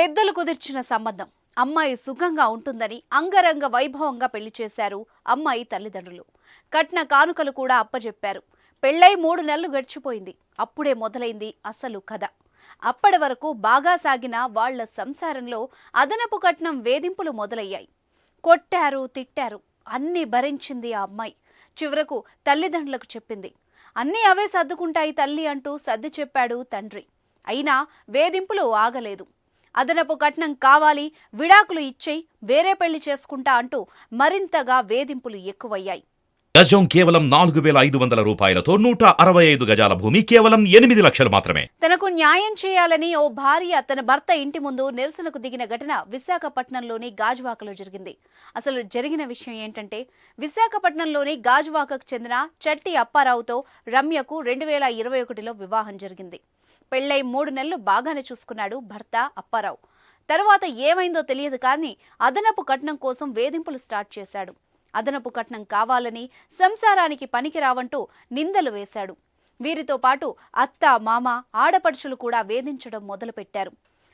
పెద్దలు కుదిర్చిన సంబంధం. అమ్మాయి సుఖంగా ఉంటుందని అంగరంగ వైభవంగా పెళ్ళి చేశారు అమ్మాయి తల్లిదండ్రులు. కట్న కానుకలు కూడా అప్పజెప్పారు. పెళ్ళై మూడు నెలలు గడిచిపోయింది. అప్పుడే మొదలైంది అసలు కథ. అప్పటి వరకు బాగా సాగిన వాళ్ళ సంసారంలో అదనపు కట్నం వేధింపులు మొదలయ్యాయి. కొట్టారు తిట్టారు. అన్నీ భరించింది ఆ అమ్మాయి. చివరకు తల్లిదండ్రులకు చెప్పింది. అన్నీ అవే సర్దుకుంటాయి తల్లి అంటూ సర్ది చెప్పాడు తండ్రి. అయినా వేధింపులు ఆగలేదు. అదనపు కట్నం కావాలి విడాకులు ఇచ్చేయి వేరే పెళ్ళి చేసుకుంటా అంటూ మరింతగా వేధింపులు ఎక్కువయ్యాయి. గజం కేవలం నాలుగు వేల ఐదు వందల రూపాయలతో నూట అరవై ఐదు గజాల భూమి కేవలం ఎనిమిది లక్షలు మాత్రమే. తనకు న్యాయం చేయాలని ఓ భార్య తన భర్త ఇంటి ముందు నిరసనకు దిగిన ఘటన విశాఖపట్నంలోని గాజువాకలో జరిగింది. అసలు జరిగిన విషయం ఏంటంటే విశాఖపట్నంలోని గాజువాకకు చెందిన చట్టి అప్పారావుతో రమ్యకు రెండు వేల ఇరవై ఒకటిలో వివాహం జరిగింది. పెళ్ళై మూడు నెలలు బాగానే చూసుకున్నాడు భర్త అప్పారావు. తర్వాత ఏమైందో తెలియదు కానీ అదనపు కట్నం కోసం వేధింపులు స్టార్ట్ చేశాడు. అదనపు కట్నం కావాలని సంసారానికి పనికిరావంటూ నిందలు వేశాడు. వీరితో పాటు అత్త మామ ఆడపడుచులు కూడా వేధించడం మొదలుపెట్టారు.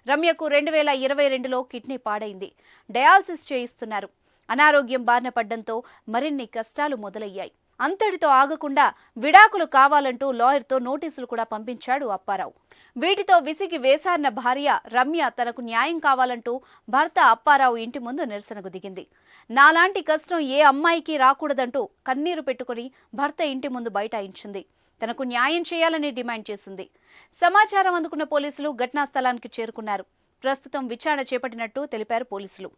రమ్యకు రెండు వేల ఇరవై రెండులో కిడ్నీ పాడైంది. డయాలసిస్ చేయిస్తున్నారు. అనారోగ్యం బారిన పడ్డంతో మరిన్ని కష్టాలు మొదలయ్యాయి. అంతటితో ఆగకుండా విడాకులు కావాలంటూ లాయర్తో నోటీసులు కూడా పంపించాడు అప్పారావు. వీటితో విసిగి వేసారిన భార్య రమ్య తనకు న్యాయం కావాలంటూ భర్త అప్పారావు ఇంటి ముందు నిరసనకు దిగింది. నాలాంటి కష్టం ఏ అమ్మాయికి రాకూడదంటూ కన్నీరు పెట్టుకుని భర్త ఇంటి ముందు బైఠాయించింది. తనకు న్యాయం చేయాలని డిమాండ్ చేసింది. సమాచారం అందుకున్న పోలీసులు ఘటనా స్థలానికి చేరుకున్నారు. ప్రస్తుతం విచారణ చేపట్టినట్టు తెలిపారు పోలీసులు.